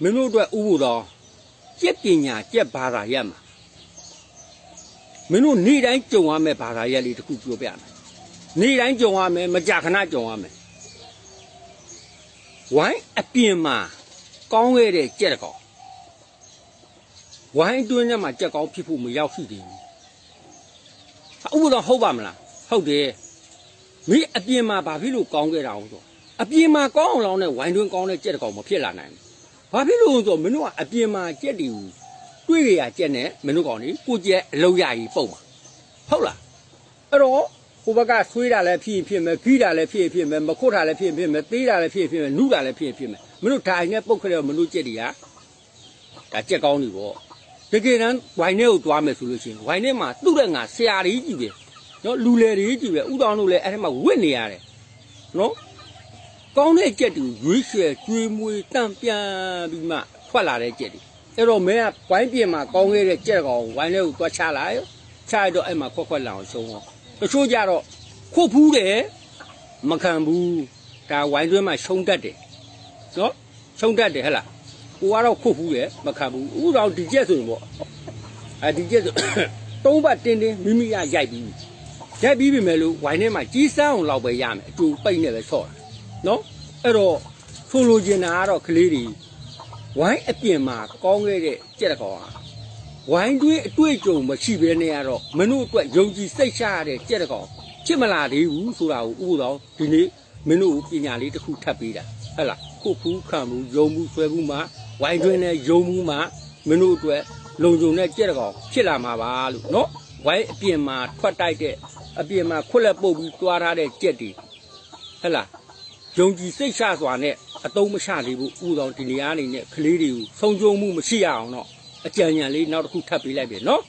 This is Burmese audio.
မင်းတို့အတွက်ဥပုသောကြက်ပညာကြက်ဘာသာရက်မှာမင်းတို့နေ့တိုင်းကြုံရမယ့်ဘာသာရက်လေးတစ်ခုပြောပြမယ်နေ့တိုင်းကြုံရမယ်မကြာခဏကြုံရမယ်ဝိုင်းအပြင်မှာကောင်းခဲ့တဲ့ကြက်တစ်ကောင်ဝိုင်းအတွင်းထဲမှာကြက်ကောင်းဖြစ်ဖို့မရောက်ရှိသေးဘူးဥပုသောဟုတ်ပါမလားဟုတ်တယ်မင်းအပြင်မှာဘာဖြစ်လို့ကောင်းခဲ့တာဟုတ်ဆိုအပြင်မှာကောင်းအောင်လောင်းတဲ့ဝိုင်းတွင်းကောင်းတဲ့ကြက်တစ်ကောင်မဖြစ်လာနိုင်ဘူး ဘာဖြစ်လို့လဲဆိုတော့မင်းတို့ကအပြင်မှာကြက်တီကိုတွေ့ရရကြက်နဲ့မင်းတို့ကောင်นี่ကိုကြက်အလုံးရကြီးပုံမှာဟုတ်လားအဲ့တော့ဟိုဘက်ကဆွေးတာလည်းဖြစ်ရင်ဖြစ်မယ်ဖိတာလည်းဖြစ်ရင်ဖြစ်မယ်မခွတ်တာလည်းဖြစ်ရင်ဖြစ်မယ်သေးတာလည်းဖြစ်ရင်ဖြစ်မယ်နုတာလည်းဖြစ်ရင်ဖြစ်မယ်မင်းတို့ထိုင်နဲ့ပုတ်ခရဲမင်းတို့ကြက်တီကဒါကြက်ကောင်းနေပေါ့တကယ်တမ်းဝိုင်ထဲကိုတွားမယ်ဆိုလို့ရှိရင်ဝိုင်ထဲမှာသူ့တဲ့ငါဆရာကြီးကြီးပဲနော်လူလေတွေကြီးပဲဥတောင်းတို့လည်းအဲ့ထဲမှာဝစ်နေရတယ်နော် ကောင်းတဲ့ကြက်တူရွေးချယ်ကျွေးမွေးတန့်ပြန်ပြီးမှထွက်လာတဲ့ကြက်တွေအဲ့တော့မင်းကဝိုင်းပြင်မှာကောင်းခဲ့တဲ့ကြက်ကောင်ဝိုင်းလေးကိုတွားချလာရောချရတော့အဲ့မှာခွက်ခွက်လောင်ရှုံးတော့တချို့ကြတော့ခုတ်ဖူးတယ်မခံဘူးဒါဝိုင်းတွင်းမှာရှုံးတတ်တယ်နော်ရှုံးတတ်တယ်ဟဲ့လားကိုကတော့ခုတ်ဖူးတယ်မခံဘူးဥတော်ဒီကြက်ဆိုရင်ပေါ့အဲဒီကြက်ဆိုသုံးဘတ်တင်းတင်းမိမိရရိုက်ပြီးရိုက်ပြီးပြီမဲ့လို့ဝိုင်းထဲမှာကြီးစမ်းအောင်လောက်ပဲရမယ်အတူပိတ်နေပဲဆော့တာ နော်အဲ့တော့ဆိုလိုချင်တာကတော့ကလေးတွေဝိုင်းအပြင်မှာကောင်းခဲ့တဲ့ကြက်တကောင်ဟာဝိုင်းတွင်းအတွေ့အကြုံမရှိဘဲနဲ့ကတော့မင်းတို့အတွက်ယုံကြည်စိတ်ချရတဲ့ကြက်တကောင်ဖြစ်မလာသေးဘူးဆိုတာကိုဥပဒေတော်ဒီနေ့မင်းတို့ကိုပညာလေးတစ်ခုထပ်ပေးတာဟဲ့လားခုတ်ဖူးခံမှုယုံမှုဆွဲမှုမှာဝိုင်းတွင်းနဲ့ယုံမှုမှာမင်းတို့အတွက်လုံခြုံတဲ့ကြက်တကောင်ဖြစ်လာမှာပါလို့နော်ဝိုင်းအပြင်မှာထွက်တိုက်တဲ့အပြင်မှာခွက်လက်ပုတ်ပြီးတွားထားတဲ့ကြက်တွေဟဲ့လား ယုံကြည်စိတ်ချစွာနဲ့အတုံးမချသေးဘူးဥတော်ဒီနေရာအနေနဲ့ကလေးတွေကိုဆုံးရှုံးမှုမရှိရအောင်တော့အကြံဉာဏ်လေးနောက်တစ်ခုထပ်ပေးလိုက်ပြီနော်